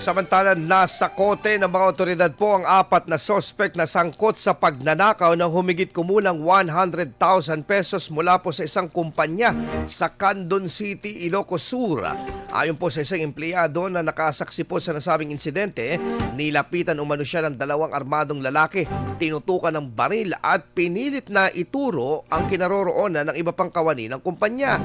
Samantala, nasa kote ng mga otoridad po ang apat na sospek na sangkot sa pagnanakaw ng humigit kumulang 100,000 pesos mula po sa isang kumpanya sa Candon City, Ilocos Sur. Ayon po sa isang empleyado na nakasaksi po sa nasabing insidente, nilapitan umano siya ng dalawang armadong lalaki, tinutukan ng baril at pinilit na ituro ang kinaroroonan ng iba pang kawani ng kumpanya.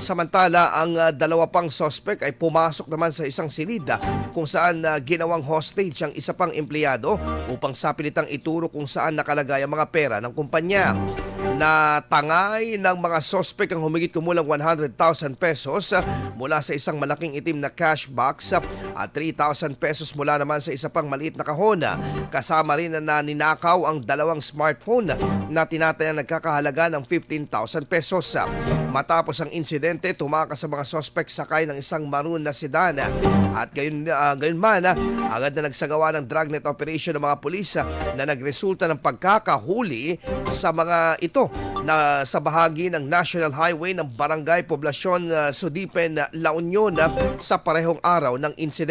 Samantala, ang ah, dalawa pang sospek ay pumasok naman sa isang silid ah, kung saan ah, ginawang hostage ang isa pang empleyado upang sapilitang ituro kung saan nakalagay ang mga pera ng kumpanya. Na tangay ng mga sospek ang humigit kumulang 100,000 pesos ah, mula sa isang malaking itim na cash box ah, at 3,000 pesos mula naman sa isa pang maliit na kahon. ah. Kasama rin na ninakaw ang dalawang smartphone na tinatayang nagkakahalaga ng 15,000 pesos. Matapos ang insidente, tumakas sa mga sospek sakay ng isang maroon na sedan at gayon, ah, gayon man, agad na nagsagawa ng dragnet operation ng mga pulis na nagresulta ng pagkakahuli sa mga ito na sa bahagi ng National Highway ng Barangay Poblasyon ah, Sudipen, La Union ah, sa parehong araw ng insidente.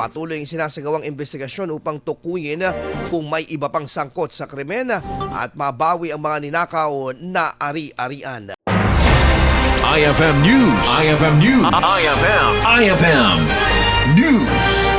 Patuloy ang sinasagawang investigasyon upang tukuyin kung may iba pang sangkot sa krimen at mabawi ang mga ninakaw na ari-arian. IFM News. IFM News. IFM. IFM News.